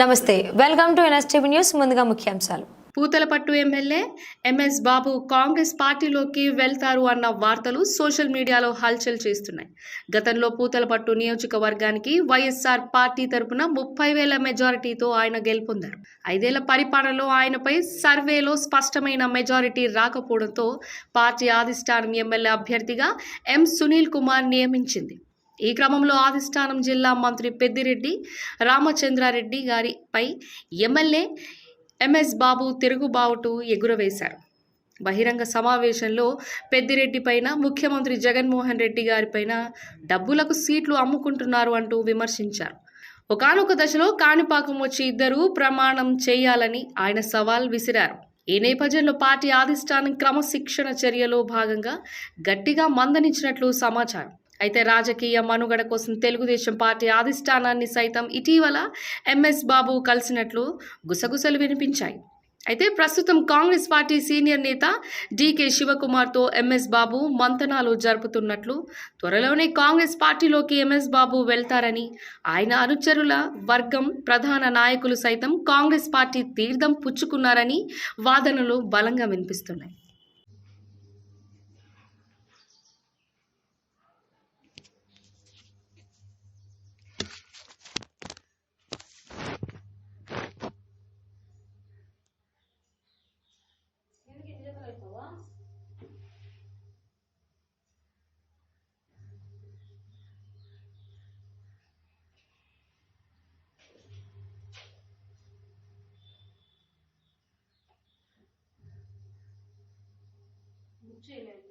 నమస్తే welcome to NSTV news ముందుగా ముఖ్యాంశాలు. Puthalapattu MLA MS Babu Congress పార్టీలోకి వెళ్తారు అన్న వార్తలు సోషల్ మీడియాలో హల్చల్ చేస్తున్నాయి. గతంలో పూతలపట్టు నియోజకవర్గానికి వైఎస్ఆర్ పార్టీ తరపున ముప్పై వేల మెజారిటీతో ఆయన గెలుపొందారు. ఐదేళ్ళ పరిపాలనలో ఆయనపై సర్వేలో స్పష్టమైన మెజారిటీ రాకపోవడంతో పార్టీ అధిష్టానం ఎమ్మెల్యే అభ్యర్థిగా ఎం సునీల్ కుమార్ నియమించింది. ఈ క్రమంలో ఆదిష్టానం జిల్లా మంత్రి పెద్దిరెడ్డి రామచంద్రారెడ్డి గారిపై ఎమ్మెల్యే ఎంఎస్ బాబు తిరుగుబావుటు ఎగురవేశారు. బహిరంగ సమావేశంలో పెద్దిరెడ్డి పైన ముఖ్యమంత్రి జగన్మోహన్ రెడ్డి గారిపైన డబ్బులకు సీట్లు అమ్ముకుంటున్నారు అంటూ విమర్శించారు. ఒకానొక దశలో కాణిపాకం వచ్చి ఇద్దరూ ప్రమాణం చేయాలని ఆయన సవాల్ విసిరారు. ఈ నేపథ్యంలో పార్టీ ఆధిష్టానం క్రమశిక్షణ చర్యలో భాగంగా గట్టిగా మందనించినట్లు సమాచారం. అయితే రాజకీయ మనుగడ కోసం తెలుగుదేశం పార్టీ అధిష్టానాన్ని సైతం ఇటీవల ఎంఎస్ బాబు కలిసినట్లు గుసగుసలు వినిపించాయి. అయితే ప్రస్తుతం కాంగ్రెస్ పార్టీ సీనియర్ నేత డీకే శివకుమార్తో ఎంఎస్ బాబు మంతనాలు జరుపుతున్నట్లు త్వరలోనే కాంగ్రెస్ పార్టీలోకి ఎంఎస్ బాబు వెళ్తారని ఆయన అనుచరుల వర్గం ప్రధాన నాయకులు సైతం కాంగ్రెస్ పార్టీ తీర్థం పుచ్చుకున్నారని వాదనలు బలంగా వినిపిస్తున్నాయి. 这类